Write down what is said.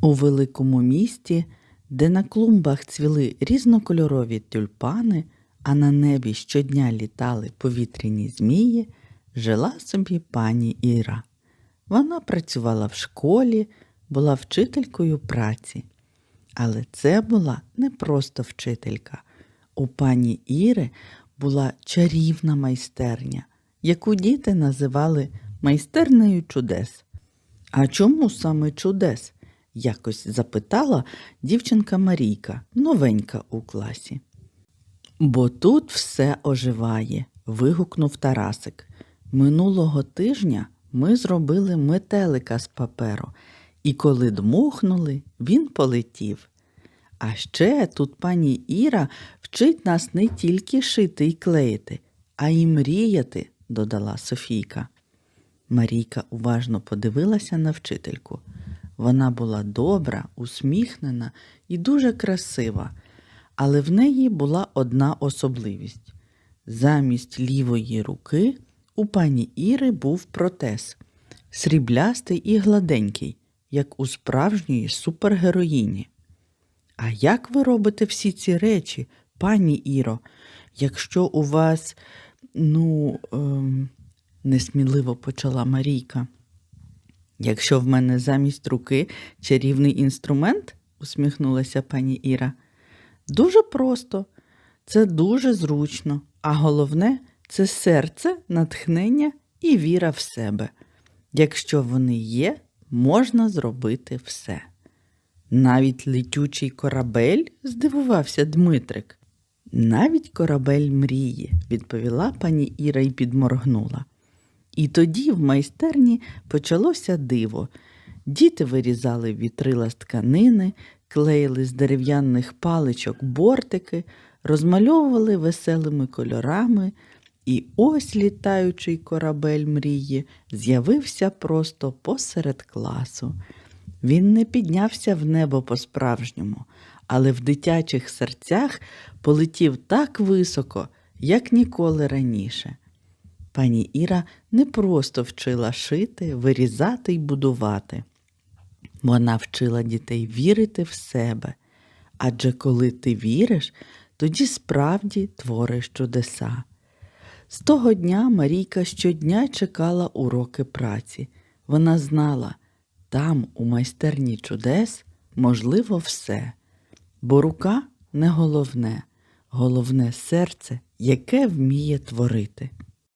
У великому місті, де на клумбах цвіли різнокольорові тюльпани, а на небі щодня літали повітряні змії, жила собі пані Іра. Вона працювала в школі, була вчителькою праці. Але це була не просто вчителька. У пані Іри була чарівна майстерня, яку діти називали майстернею чудес. А чому саме чудес? Якось запитала дівчинка Марійка, новенька у класі. Бо тут все оживає, вигукнув Тарасик. Минулого тижня ми зробили метелика з паперу, і коли дмухнули, він полетів. А ще тут пані Іра вчить нас не тільки шити й клеїти, а й мріяти, додала Софійка. Марійка уважно подивилася на вчительку. Вона була добра, усміхнена і дуже красива, але в неї була одна особливість. Замість лівої руки у пані Іри був протез, сріблястий і гладенький, як у справжньої супергероїні. А як ви робите всі ці речі, пані Іро, якщо у вас, ну, ем, несміливо почала Марійка. Якщо в мене замість руки чарівний інструмент, усміхнулася пані Іра. Дуже просто, це дуже зручно, а головне це серце, натхнення і віра в себе. Якщо вони є, можна зробити все. Навіть летючий корабель, здивувався Дмитрик. Навіть корабель мрії, відповіла пані Іра і підморгнула. І тоді в майстерні почалося диво. Діти вирізали вітрила з тканини, клеїли з дерев'яних паличок бортики, розмальовували веселими кольорами, і ось літаючий корабель мрії з'явився просто посеред класу. Він не піднявся в небо по-справжньому, але в дитячих серцях полетів так високо, як ніколи раніше. Пані Іра не просто вчила шити, вирізати й будувати. Вона вчила дітей вірити в себе. Адже коли ти віриш, тоді справді твориш чудеса. З того дня Марійка щодня чекала уроки праці. Вона знала, там, у майстерні чудес, можливо все, бо рука не головне, головне серце, яке вміє творити.